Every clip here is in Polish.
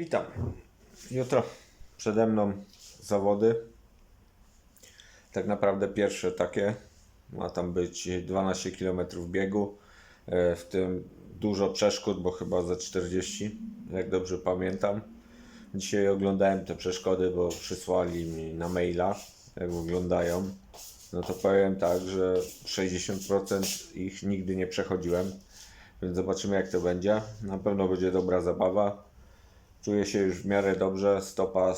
Witam. Jutro przede mną zawody. Tak naprawdę pierwsze takie. Ma tam być 12 km biegu, e, w tym dużo przeszkód, bo chyba za 40, jak dobrze pamiętam. Dzisiaj oglądałem te przeszkody, bo przysłali mi na maila, jak wyglądają. No to powiem tak, że 60% ich nigdy nie przechodziłem, więc zobaczymy jak to będzie. Na pewno będzie dobra zabawa. Czuję się już w miarę dobrze. Stopa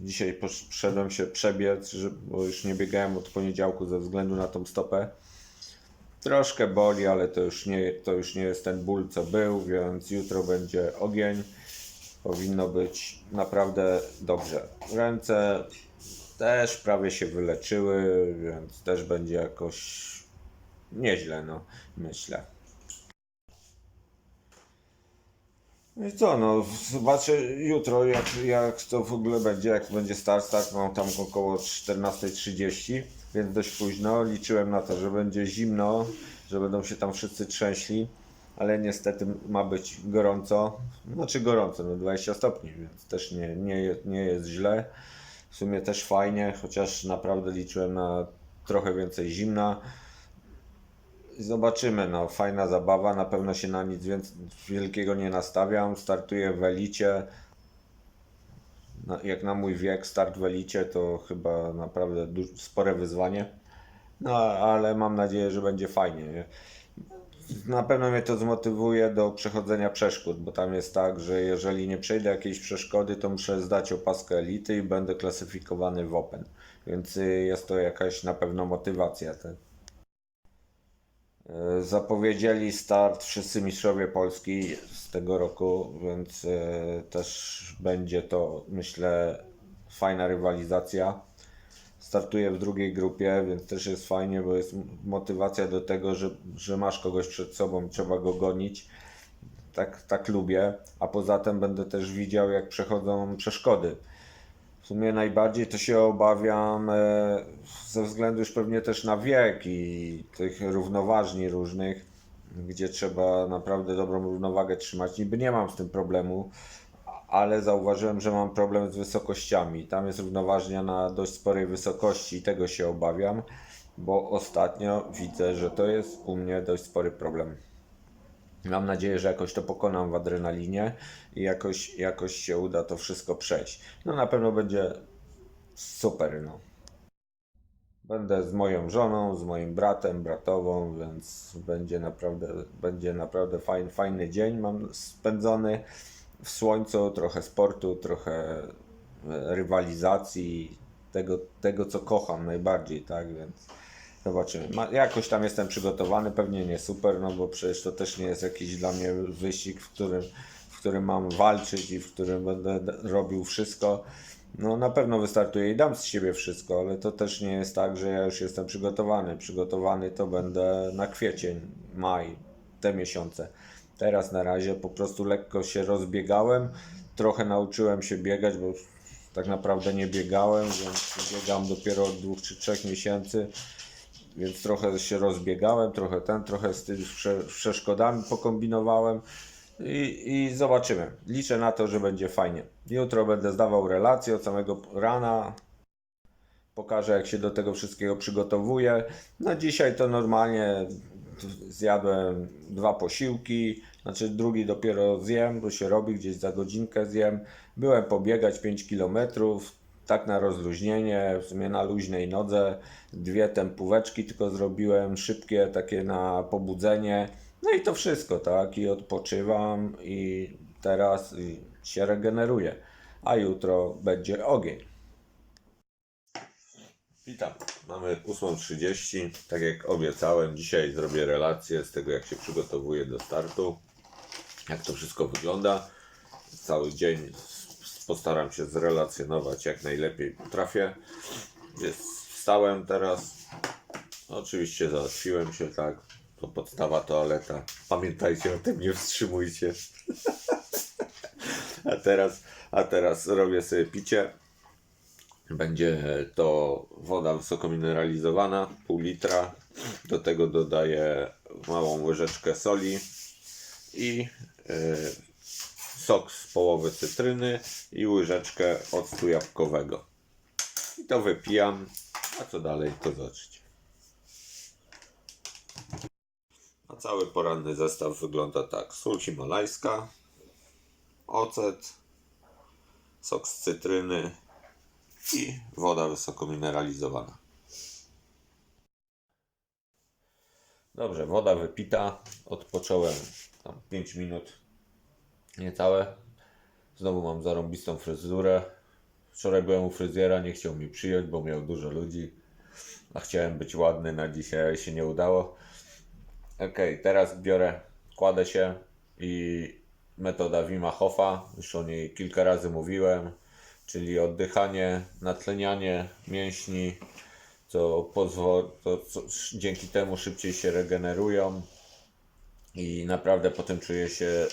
dzisiaj poszedłem się przebiec, bo już nie biegałem od poniedziałku ze względu na tą stopę. Troszkę boli, ale to już nie, to już nie jest ten ból co był, więc jutro będzie ogień. Powinno być naprawdę dobrze. Ręce też prawie się wyleczyły, więc też będzie jakoś nieźle, no myślę. No i co, no zobaczę jutro jak, jak to w ogóle będzie, jak będzie start, start mam tam około 14.30, więc dość późno, liczyłem na to, że będzie zimno, że będą się tam wszyscy trzęśli, ale niestety ma być gorąco, znaczy gorąco, no 20 stopni, więc też nie, nie, nie jest źle, w sumie też fajnie, chociaż naprawdę liczyłem na trochę więcej zimna, Zobaczymy, no fajna zabawa, na pewno się na nic więcej wielkiego nie nastawiam. Startuję w Elicie. Na, jak na mój wiek, start w Elicie to chyba naprawdę spore wyzwanie. No ale mam nadzieję, że będzie fajnie. Nie? Na pewno mnie to zmotywuje do przechodzenia przeszkód, bo tam jest tak, że jeżeli nie przejdę jakiejś przeszkody, to muszę zdać opaskę elity i będę klasyfikowany w Open. Więc y, jest to jakaś na pewno motywacja. Tak? E, Zapowiedzieli start wszyscy mistrzowie Polski z tego roku, więc e, też będzie to, myślę, fajna rywalizacja. Startuję w drugiej grupie, więc też jest fajnie, bo jest motywacja do tego, że, że masz kogoś przed sobą, trzeba go gonić. Tak, tak lubię, a poza tym będę też widział, jak przechodzą przeszkody. W sumie najbardziej to się obawiam e, ze względu już pewnie też na wiek i tych równoważni różnych, gdzie trzeba naprawdę dobrą równowagę trzymać. Niby nie mam z tym problemu, ale zauważyłem, że mam problem z wysokościami. Tam jest równoważnia na dość sporej wysokości i tego się obawiam, bo ostatnio widzę, że to jest u mnie dość spory problem. Mam nadzieję, że jakoś to pokonam w adrenalinie i jakoś, jakoś się uda to wszystko przejść. No na pewno będzie super, no. Będę z moją żoną, z moim bratem, bratową, więc będzie naprawdę, będzie naprawdę fajny, fajny dzień mam spędzony w słońcu, trochę sportu, trochę e, rywalizacji, tego, tego co kocham najbardziej, tak, więc zobaczymy. Ma, jakoś tam jestem przygotowany, pewnie nie super, no bo przecież to też nie jest jakiś dla mnie wyścig, w którym, w którym mam walczyć i w którym będę robił wszystko. No na pewno wystartuję i dam z siebie wszystko, ale to też nie jest tak, że ja już jestem przygotowany. Przygotowany to będę na kwiecień, maj, te miesiące. Teraz na razie po prostu lekko się rozbiegałem, trochę nauczyłem się biegać, bo tak naprawdę nie biegałem, więc biegam dopiero od dwóch czy trzech miesięcy, więc trochę się rozbiegałem, trochę ten, trochę z tymi prze- przeszkodami pokombinowałem i, i zobaczymy. Liczę na to, że będzie fajnie. Jutro będę zdawał relacje od samego rana, pokażę jak się do tego wszystkiego przygotowuję. No dzisiaj to normalnie zjadłem dwa posiłki, znaczy drugi dopiero zjem, bo się robi gdzieś za godzinkę zjem. Byłem pobiegać 5 km, tak na rozluźnienie, w sumie na luźnej nodze. Dwie tempóweczki tylko zrobiłem, szybkie takie na pobudzenie. No i to wszystko, tak? I odpoczywam i teraz się regeneruję. A jutro będzie ogień. Witam. Mamy 8.30. Tak jak obiecałem, dzisiaj zrobię relację z tego, jak się przygotowuję do startu, jak to wszystko wygląda. Cały dzień postaram się zrelacjonować jak najlepiej potrafię. Wstałem teraz. Oczywiście załatwiłem się, tak. To podstawa toaleta. Pamiętajcie o tym, nie wstrzymujcie. A teraz, a teraz robię sobie picie. Będzie to woda wysoko mineralizowana, pół litra. Do tego dodaję małą łyżeczkę soli i yy, sok z połowy cytryny i łyżeczkę octu jabłkowego. I to wypijam, a co dalej to zobaczycie. A cały poranny zestaw wygląda tak. Sól himalajska, ocet, sok z cytryny i woda wysoko mineralizowana. Dobrze, woda wypita. Odpocząłem tam 5 minut. Niecałe. Znowu mam zarąbistą fryzurę. Wczoraj byłem u fryzjera, nie chciał mi przyjąć, bo miał dużo ludzi. A chciałem być ładny na dzisiaj, się nie udało. Ok, teraz biorę, kładę się i metoda Wima Hofa, już o niej kilka razy mówiłem, czyli oddychanie, natlenianie mięśni, co pozwoli, to dzięki temu szybciej się regenerują i naprawdę potem czuję się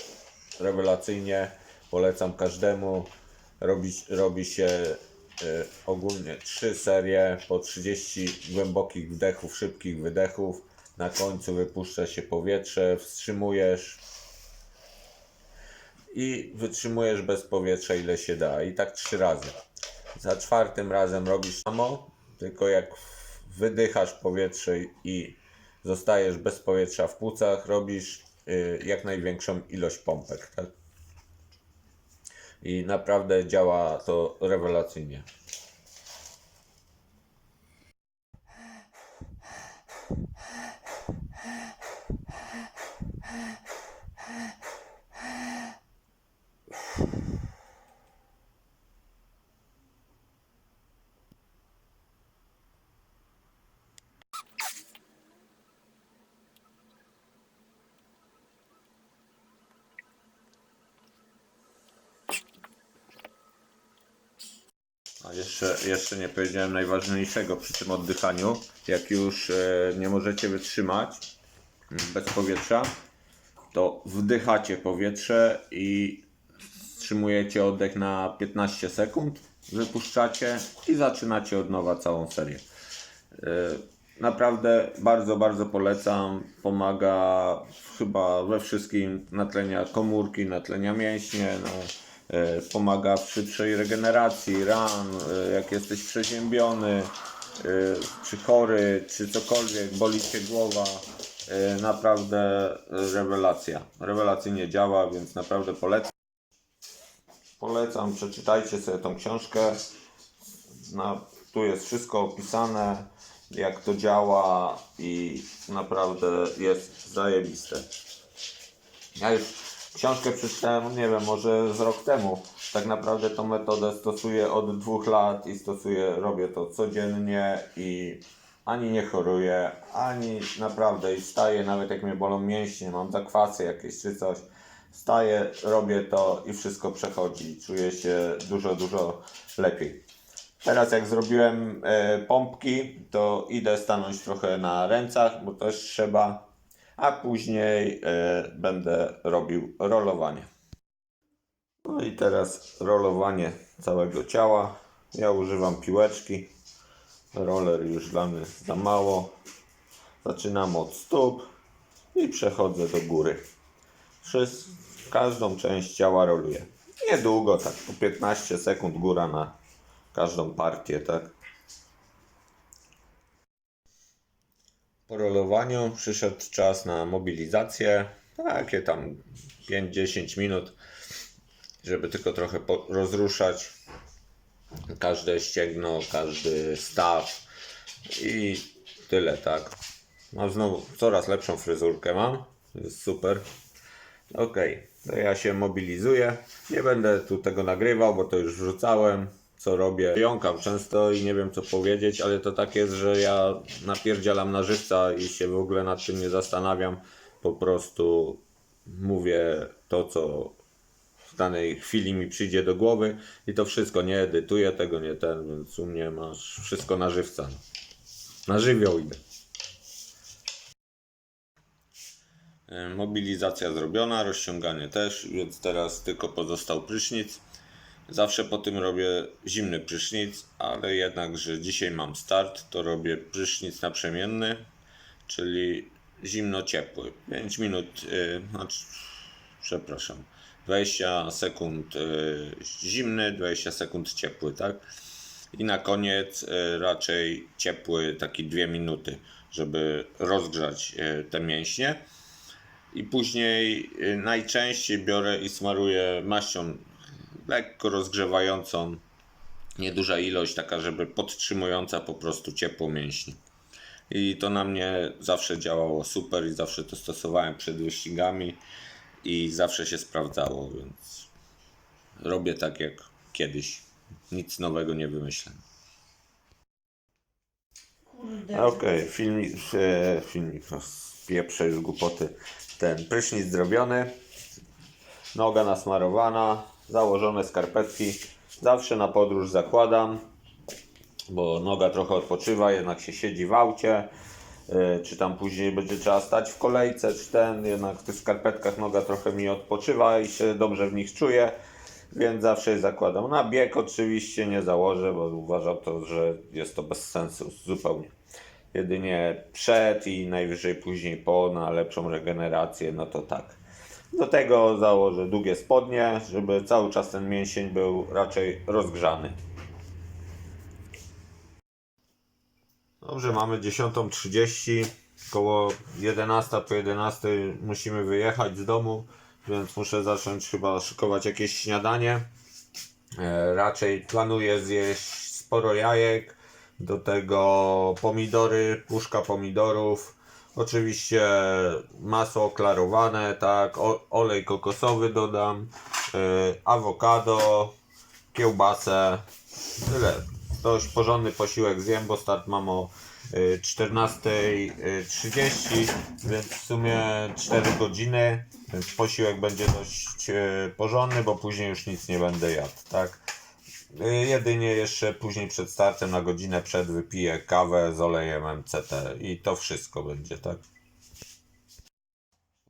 rewelacyjnie. Polecam każdemu. Robi, robi się e, ogólnie trzy serie po 30 głębokich wdechów, szybkich wydechów. Na końcu wypuszcza się powietrze, wstrzymujesz i wytrzymujesz bez powietrza ile się da. I tak trzy razy. Za czwartym razem robisz samo, tylko jak wydychasz powietrze i zostajesz bez powietrza w płucach, robisz y, jak największą ilość pompek. Tak? I naprawdę działa to rewelacyjnie. Jeszcze, jeszcze nie powiedziałem najważniejszego przy tym oddychaniu. Jak już e, nie możecie wytrzymać bez powietrza, to wdychacie powietrze i wstrzymujecie oddech na 15 sekund, wypuszczacie i zaczynacie od nowa całą serię. E, Naprawdę bardzo, bardzo polecam. Pomaga chyba we wszystkim natlenia komórki, natlenia mięśnie. No, pomaga w szybszej regeneracji ran, e, jak jesteś przeziębiony, e, czy chory, czy cokolwiek, boli cię głowa. E, Naprawdę e, rewelacja. Rewelacyjnie działa, więc naprawdę polecam. Polecam, przeczytajcie sobie tą książkę. Na, tu jest wszystko opisane, jak to działa i naprawdę jest zajebiste. Ja już książkę przeczytałem, nie wiem, może z rok temu. Tak naprawdę tą metodę stosuję od dwóch lat i stosuję, robię to codziennie i ani nie choruję, ani naprawdę i staję, nawet jak mnie bolą mięśnie, mam zakwasy jakieś czy coś. Staję, robię to i wszystko przechodzi. Czuję się dużo, dużo lepiej. Teraz jak zrobiłem e, pompki, to idę stanąć trochę na rękach, bo też trzeba, a później e, będę robił rolowanie. No i teraz rolowanie całego ciała. Ja używam piłeczki. Roller już dla mnie za mało. Zaczynam od stóp i przechodzę do góry. Przez każdą część ciała roluję. Niedługo, tak po 15 sekund góra na każdą partię, tak? Po rolowaniu przyszedł czas na mobilizację. Takie tam 5-10 minut, żeby tylko trochę rozruszać każde ścięgno, każdy staw i tyle, tak? Mam znowu coraz lepszą fryzurkę mam, jest super. Okej, to ja się mobilizuję. Nie będę tu tego nagrywał, bo to już wrzucałem, co robię. Jąkam często i nie wiem co powiedzieć, ale to tak jest, że ja napierdzielam na żywca i się w ogóle nad tym nie zastanawiam. Po prostu mówię to, co w danej chwili mi przyjdzie do głowy i to wszystko nie edytuję tego, nie ten, więc u mnie masz wszystko na żywca. Na żywioł idę. E, Mobilizacja zrobiona, rozciąganie też, więc teraz tylko pozostał prysznic. Zawsze po tym robię zimny prysznic, ale jednak, że dzisiaj mam start, to robię prysznic naprzemienny, czyli zimno-ciepły. 5 minut, yy, znaczy przepraszam. 20 sekund y, zimny, 20 sekund ciepły, tak? I na koniec y, raczej ciepły, taki 2 minuty, żeby rozgrzać y, te mięśnie. I później y, najczęściej biorę i smaruję maścią lekko rozgrzewającą. Nieduża ilość, taka, żeby podtrzymująca po prostu ciepło mięśni. I to na mnie zawsze działało super i zawsze to stosowałem przed wyścigami i zawsze się sprawdzało, więc robię tak jak kiedyś. Nic nowego nie wymyślę. Okej, filmik, e, filmik, no, pieprzę już głupoty. Ten prysznic zrobiony, noga nasmarowana, założone skarpetki. Zawsze na podróż zakładam, bo noga trochę odpoczywa, jednak się siedzi w aucie. E, Czy tam później będzie trzeba stać w kolejce, czy ten, jednak w tych skarpetkach noga trochę mi odpoczywa i się dobrze w nich czuję, więc zawsze je zakładam. Na bieg oczywiście nie założę, bo uważam to, że jest to bez sensu zupełnie. Jedynie przed i najwyżej później po na lepszą regenerację, no to tak. Do tego założę długie spodnie, żeby cały czas ten mięsień był raczej rozgrzany. Dobrze, mamy 10.30, koło 11 po 11 musimy wyjechać z domu, więc muszę zacząć chyba szykować jakieś śniadanie. E, raczej planuję zjeść sporo jajek, do tego pomidory, puszka pomidorów, oczywiście masło klarowane, tak, o, olej kokosowy dodam, e, awokado, kiełbasę, tyle. Dość porządny posiłek zjem, bo start mam o y, 14.30, więc w sumie 4 godziny, więc posiłek będzie dość y, porządny, bo później już nic nie będę jadł, tak? Y, Jedynie jeszcze później przed startem na godzinę przed wypiję kawę z olejem MCT i to wszystko będzie, tak?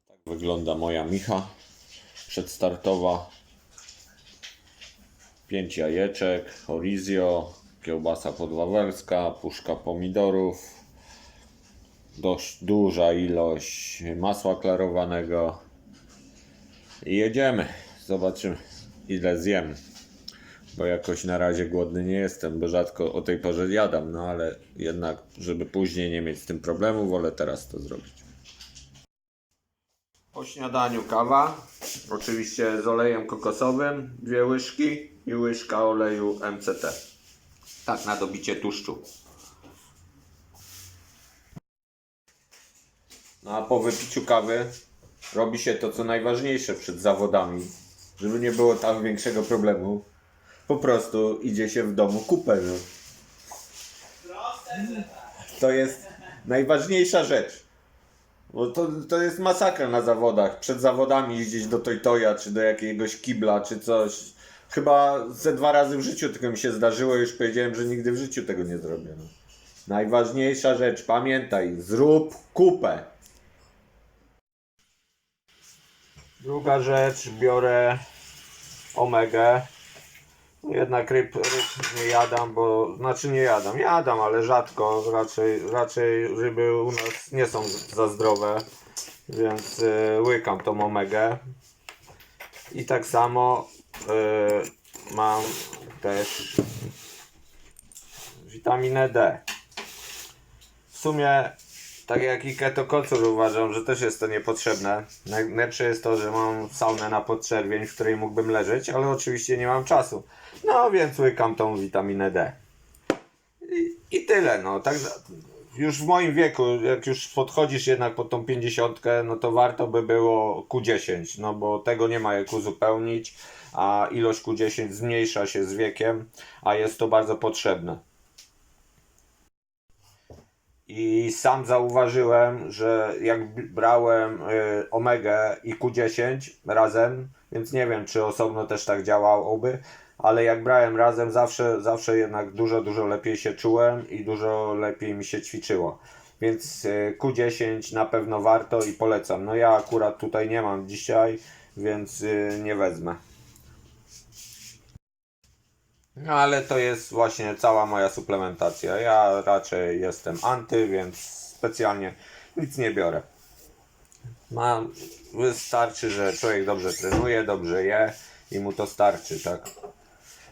Tak wygląda moja micha przedstartowa. 5 jajeczek, horizio, kiełbasa podwawelska, puszka pomidorów, dość duża ilość masła klarowanego i jedziemy. Zobaczymy ile zjem. Bo jakoś na razie głodny nie jestem, bo rzadko o tej porze jadam, no ale jednak, żeby później nie mieć z tym problemu, wolę teraz to zrobić. Po śniadaniu kawa, oczywiście z olejem kokosowym, dwie łyżki i łyżka oleju MCT. Tak, na dobicie tłuszczu. No a po wypiciu kawy robi się to, co najważniejsze przed zawodami, żeby nie było tam większego problemu. Po prostu idzie się w domu kupę. No. To jest najważniejsza rzecz. Bo to, to jest masakra na zawodach. Przed zawodami jeździć do Toytoja, czy do jakiegoś kibla, czy coś. Chyba ze dwa razy w życiu tylko mi się zdarzyło, już powiedziałem, że nigdy w życiu tego nie zrobię. No. Najważniejsza rzecz, pamiętaj, zrób kupę. Druga rzecz, biorę omegę. Jednak ryb, ryb nie jadam, bo znaczy nie jadam, jadam, ale rzadko, raczej, raczej ryby u nas nie są za zdrowe, więc y, łykam tą omegę. I tak samo y, mam też witaminę D. W sumie, tak jak i ketokocur uważam, że też jest to niepotrzebne. Najlepsze jest to, że mam saunę na podczerwień, w której mógłbym leżeć, ale oczywiście nie mam czasu. No więc łykam tą witaminę D. I, i tyle, no. Tak, już w moim wieku, jak już podchodzisz jednak pod tą 50, no to warto by było Q10, no bo tego nie ma jak uzupełnić, a ilość Q10 zmniejsza się z wiekiem, a jest to bardzo potrzebne. I sam zauważyłem, że jak brałem y, omegę i Q10 razem, więc nie wiem, czy osobno też tak działałoby, ale jak brałem razem, zawsze, zawsze jednak dużo, dużo lepiej się czułem i dużo lepiej mi się ćwiczyło. Więc y, Q10 na pewno warto i polecam. No ja akurat tutaj nie mam dzisiaj, więc y, nie wezmę. No ale to jest właśnie cała moja suplementacja. Ja raczej jestem anty, więc specjalnie nic nie biorę. Ma, wystarczy, że człowiek dobrze trenuje, dobrze je i mu to starczy, tak?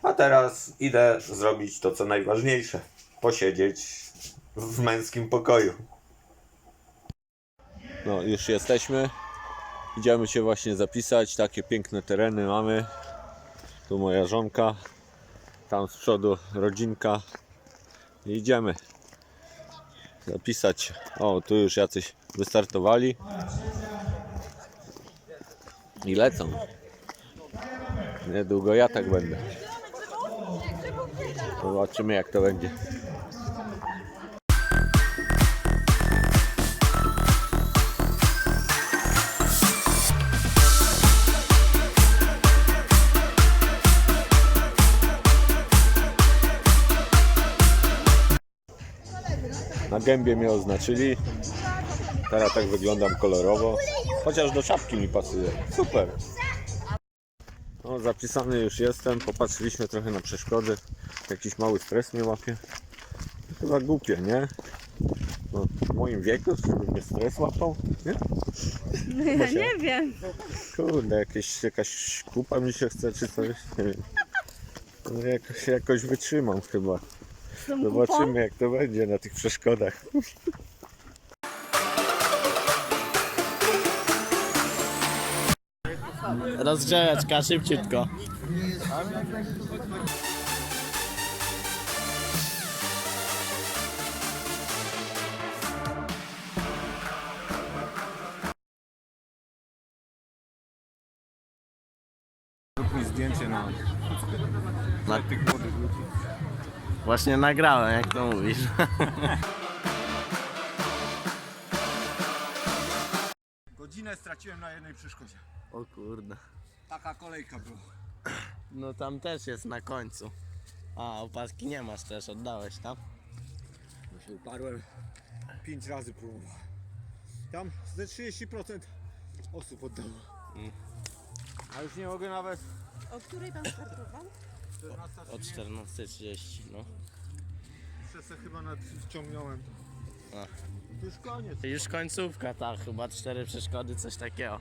A teraz idę zrobić to, co najważniejsze. Posiedzieć w męskim pokoju. No, już jesteśmy. Idziemy się właśnie zapisać. Takie piękne tereny mamy. Tu moja żonka. Tam z przodu rodzinka. Idziemy zapisać. O, tu już jacyś wystartowali. I lecą. Niedługo ja tak będę. Zobaczymy jak to będzie. Na gębie mnie oznaczyli. Teraz tak wyglądam kolorowo. Chociaż do czapki mi pasuje. Super. No, zapisany już jestem. Popatrzyliśmy trochę na przeszkody. Jakiś mały stres mnie łapie. Chyba głupie, nie? No, w moim wieku, żeby mnie stres łapał, nie? Ja nie wiem. Kurde, jakieś, jakaś kupa mi się chce, czy coś, nie wiem. No, jakoś, jakoś wytrzymam chyba. Z tą kupą? Zobaczymy jak to będzie na tych przeszkodach. Rozgrzeweczka, szybciutko. Zrób mi zdjęcie na, Na- tych młodych ludzi. Właśnie nagrałem, jak to mówisz. Godzinę straciłem na jednej przeszkodzie. O kurde. Taka kolejka była. No tam też jest na końcu. A, opaski nie masz też, oddałeś tam? Bo się uparłem. Pięć razy próbowałem. Tam ze 30% osób oddało. A już nie mogę nawet. O której pan startował? O 14.30, no. Jeszcze se chyba nadciągnąłem. A. To już koniec. Już końcówka, tak, chyba cztery przeszkody, coś takiego.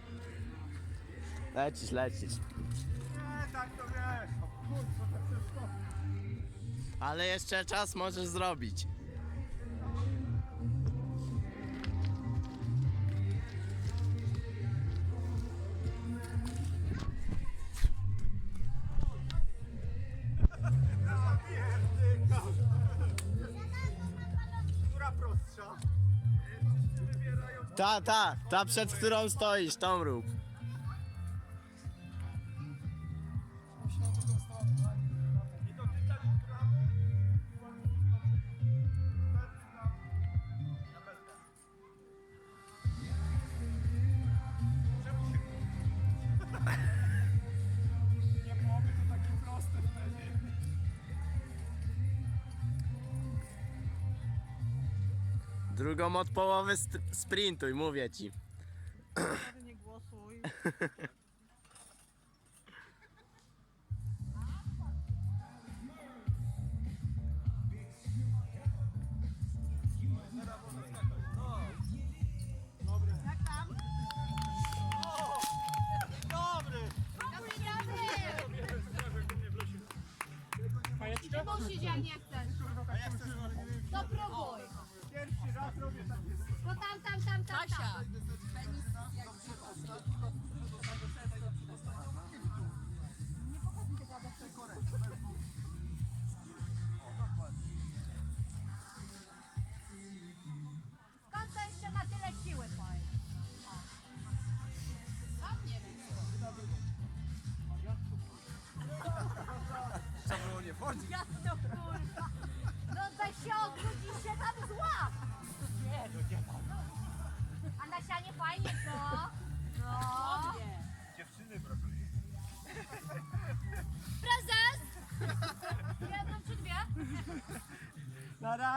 Lecisz, lecisz. Nie, tak to wiesz. O kurwa, to wszystko. Ale jeszcze czas możesz zrobić. Która? Ta, ta, ta przed którą stoisz, tą rób. Drugą od połowy sprintuj, mówię ci. Nie głosuj. Bo tam, tam, tam, tam, tam. Skąd to jeszcze ma tyle siły twojej? Sam nie wiem. Było nie wchodzić.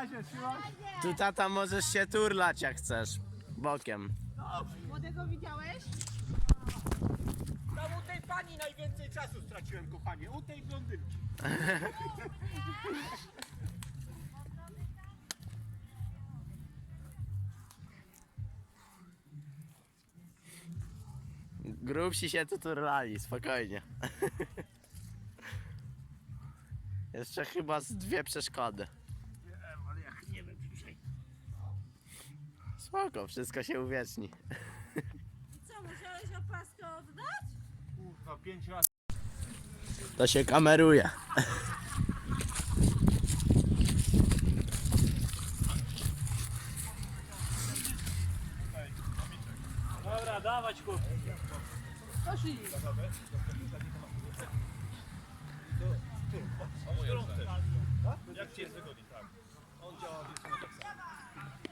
Razie, trzymaj. Tu tata możesz się turlać jak chcesz. Bokiem. Młodego widziałeś? Tam u tej pani najwięcej czasu straciłem, kochanie. U tej blondynki. Grubsi się tu turlali, spokojnie. Jeszcze chyba z dwie przeszkody. Spoko, wszystko się uwieczni. Co, musiałeś opaskę oddać? Kurwa, pięć razy. To się kameruje. Dobra, dawać. Poszli. Jak cię jest wygodzi, tak. On działa w tak samo.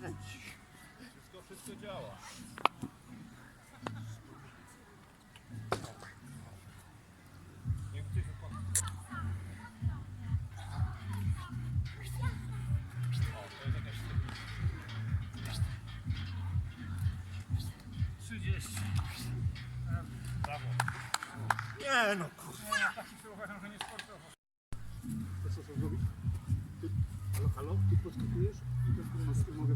Kręci. Wszystko, wszystko działa. Jak gdzieś pan... O, to jest jakaś... 30. Brawo. Nie no kurwa. Ja taki sobie uważam, że nie sportowo. To co chcesz zrobić? Halo, halo? Ty podskakujesz mogę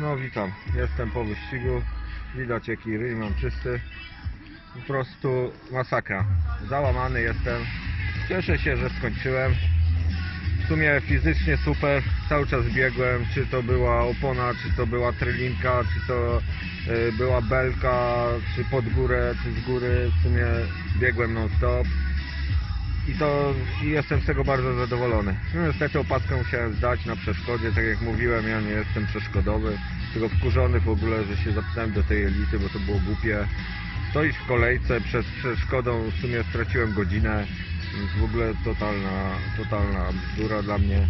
No witam, jestem po wyścigu. Widać jaki ryj mam czysty. Po prostu masakra. Załamany jestem. Cieszę się, że skończyłem. W sumie fizycznie super. Cały czas biegłem. Czy to była opona, czy to była trelinka, czy to y, była belka, czy pod górę, czy z góry. W sumie biegłem non stop. I to i jestem z tego bardzo zadowolony. No niestety opaskę musiałem zdać na przeszkodzie, tak jak mówiłem, ja nie jestem przeszkodowy, tylko wkurzony w ogóle, że się zapisałem do tej elity, bo to było głupie. Stoić w kolejce przed przeszkodą, w sumie straciłem godzinę, więc w ogóle totalna, totalna bzdura dla mnie.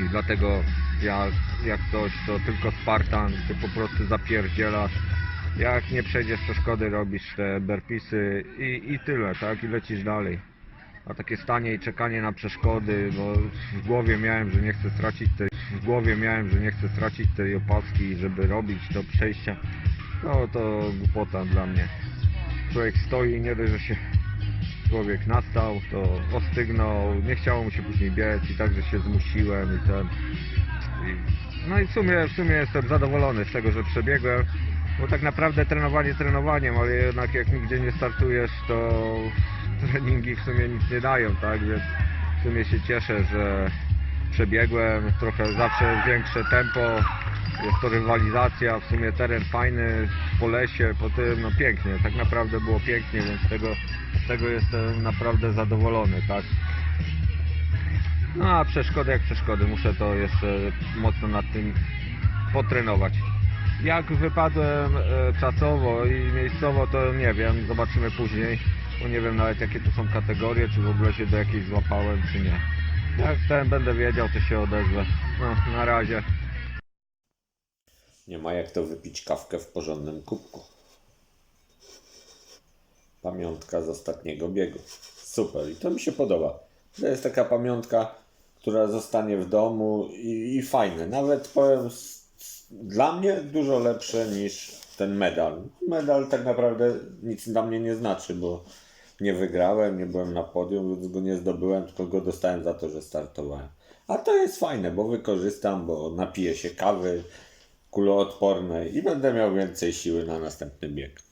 I dlatego ja, jak coś, to tylko Spartan, ty po prostu zapierdzielasz. Jak nie przejdziesz przeszkody, robisz te burpisy i, i tyle, tak? I lecisz dalej. A takie stanie i czekanie na przeszkody, bo w głowie miałem, że nie chcę stracić tej, w głowie miałem, że nie chcę stracić tej opaski, żeby robić to przejścia. No to głupota dla mnie. Człowiek stoi, nie dość, że się człowiek nastał, to ostygnął, nie chciało mu się później biec i także się zmusiłem i ten. No i w sumie, w sumie jestem zadowolony z tego, że przebiegłem, bo tak naprawdę trenowanie trenowaniem, ale jednak jak nigdzie nie startujesz, to treningi w sumie nic nie dają, tak, więc w sumie się cieszę, że przebiegłem, trochę zawsze większe tempo, jest to rywalizacja, w sumie teren fajny, po lesie, po tym, no pięknie, tak naprawdę było pięknie, więc z tego, z tego jestem naprawdę zadowolony, tak. No a przeszkody jak przeszkody, muszę to jeszcze mocno nad tym potrenować. Jak wypadłem e, czasowo i miejscowo, to nie wiem, zobaczymy później, bo nie wiem nawet jakie to są kategorie, czy w ogóle się do jakiejś złapałem, czy nie. Jak ten będę wiedział, to się odezwę. No, na razie. Nie ma jak to wypić kawkę w porządnym kubku. Pamiątka z ostatniego biegu. Super i to mi się podoba. To jest taka pamiątka, która zostanie w domu i, i fajne. Nawet powiem, dla mnie dużo lepsze niż ten medal. Medal tak naprawdę nic dla mnie nie znaczy, bo nie wygrałem, nie byłem na podium, więc go nie zdobyłem, tylko go dostałem za to, że startowałem. A to jest fajne, bo wykorzystam, bo napiję się kawy kuloodpornej i będę miał więcej siły na następny bieg.